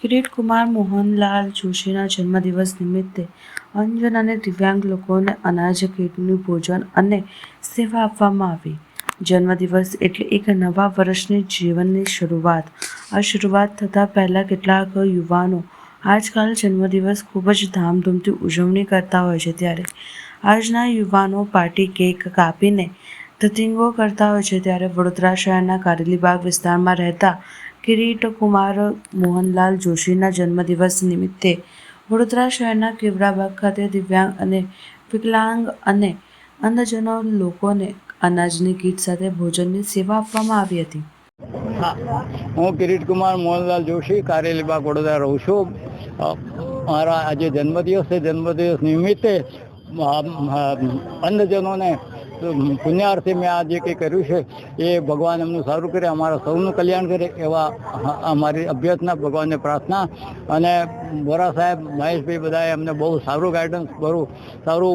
કિરીટકુમાર મોહનલાલ જોશીના જન્મદિવસ નિમિત્તે અંજન અને દિવ્યાંગ લોકોને અનાજ કીટનું ભોજન અને સેવા આપવામાં આવી. જન્મદિવસ એટલે એક નવા વર્ષની જીવનની શરૂઆત. આ શરૂઆત થતાં પહેલાં કેટલાક યુવાનો આજકાલ જન્મદિવસ ખૂબ જ ધામધૂમથી ઉજવણી કરતા હોય છે ત્યારે. આજના યુવાનો પાર્ટી કેક કાપીને ધતિંગો કરતા હોય છે ત્યારે વડોદરા શહેરના કારેલીબાગ વિસ્તારમાં રહેતા કિરીટ કુમાર મોહનલાલ જોશીના જન્મદિવસ નિમિત્તે વડોદરા શહેરના કેવડાબાગ ખાતે દિવ્યાંગ અને વિકલાંગ અને અંધજનો લોકોને અનાજની કીટ સાથે ભોજનની સેવા આપવામાં આવી હતી. હા કિરીટ કુમાર મોહનલાલ જોશી કારેલીબાગ વડોદરા રહું છું. મારા આજે જન્મદિવસ છે. જન્મદિવસ નિમિત્તે અંધજનોને પુણ્યાર્થે મેં આ જે કંઈ કર્યું છે એ ભગવાન એમનું સારું કરે અમારા સૌનું કલ્યાણ કરે એવા અમારી અભ્યર્થના ભગવાનને પ્રાર્થના. અને બોરા સાહેબ મહેશભાઈ બધાએ અમને બહુ સારું ગાઈડન્સ બહુ સારું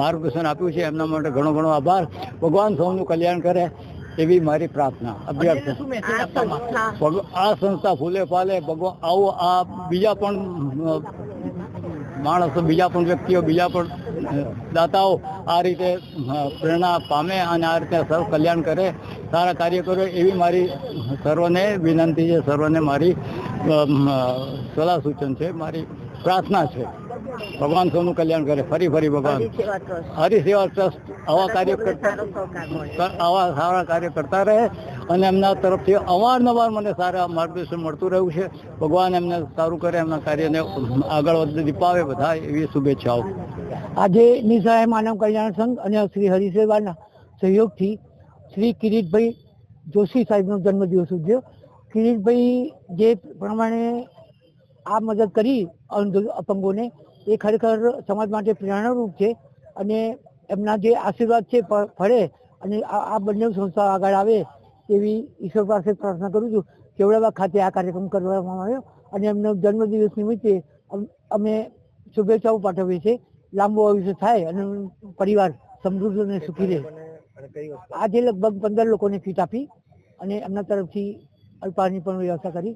માર્ગદર્શન આપ્યું છે એમના માટે ઘણો ઘણો આભાર. ભગવાન સૌનું કલ્યાણ કરે એવી મારી પ્રાર્થના અભ્યર્થના. આ સંસ્થા ફૂલે ફાલે ભગવાન આવો આ બીજા પણ માણસો બીજા પણ વ્યક્તિઓ બીજા પણ દાતાઓ આ રીતે પ્રેરણા પામે અને આ રીતે સર્વ કલ્યાણ કરે સારા કાર્ય કરે એવી મારી સર્વને વિનંતી છે સર્વને મારી સલાહ સૂચન છે મારી પ્રાર્થના છે. ભગવાન સૌનું કલ્યાણ કરે ફરી ફરી ભગવાન. હરિસેવા ટ્રસ્ટ આવા કાર્ય કરતા આવા સારા કાર્ય કરતા રહે અને એમના તરફથી અવારનવાર મને સારા માર્ગદર્શન મળતું રહ્યું છે. ભગવાન એમને સારું કરે, એમના કાર્યને આગળ દીપાવે બધા એવી શુભેચ્છાઓ. આજે નિસહાય માનવ કલ્યાણ સંઘ અને શ્રી હરિસેવાના સહયોગથી શ્રી કિરીટભાઈ જોશી સાહેબનો જન્મદિવસ ઉજવ્યો. કિરીટભાઈ જે પ્રમાણે આ મદદ કરી અપંગોને, એ ખરેખર સમાજ માટે પ્રેરણારૂપ છે અને એમના જે આશીર્વાદ છે ફળે અને આ બંને સંસ્થા આગળ આવે એવી ઈશ્વર પાસે પ્રાર્થના કરું છું કેવડાવા ખાતે આ કાર્યક્રમ કરવામાં આવ્યો અને એમનો જન્મદિવસ નિમિત્તે અમે શુભેચ્છાઓ પાઠવીએ છીએ. લાંબો આયુષ્ય થાય અને પરિવાર સમૃદ્ધ અને સુખી રહે. આજે લગભગ પંદર લોકોને કીટ આપી અને એમના તરફથી અલ્પાહારની પણ વ્યવસ્થા કરી.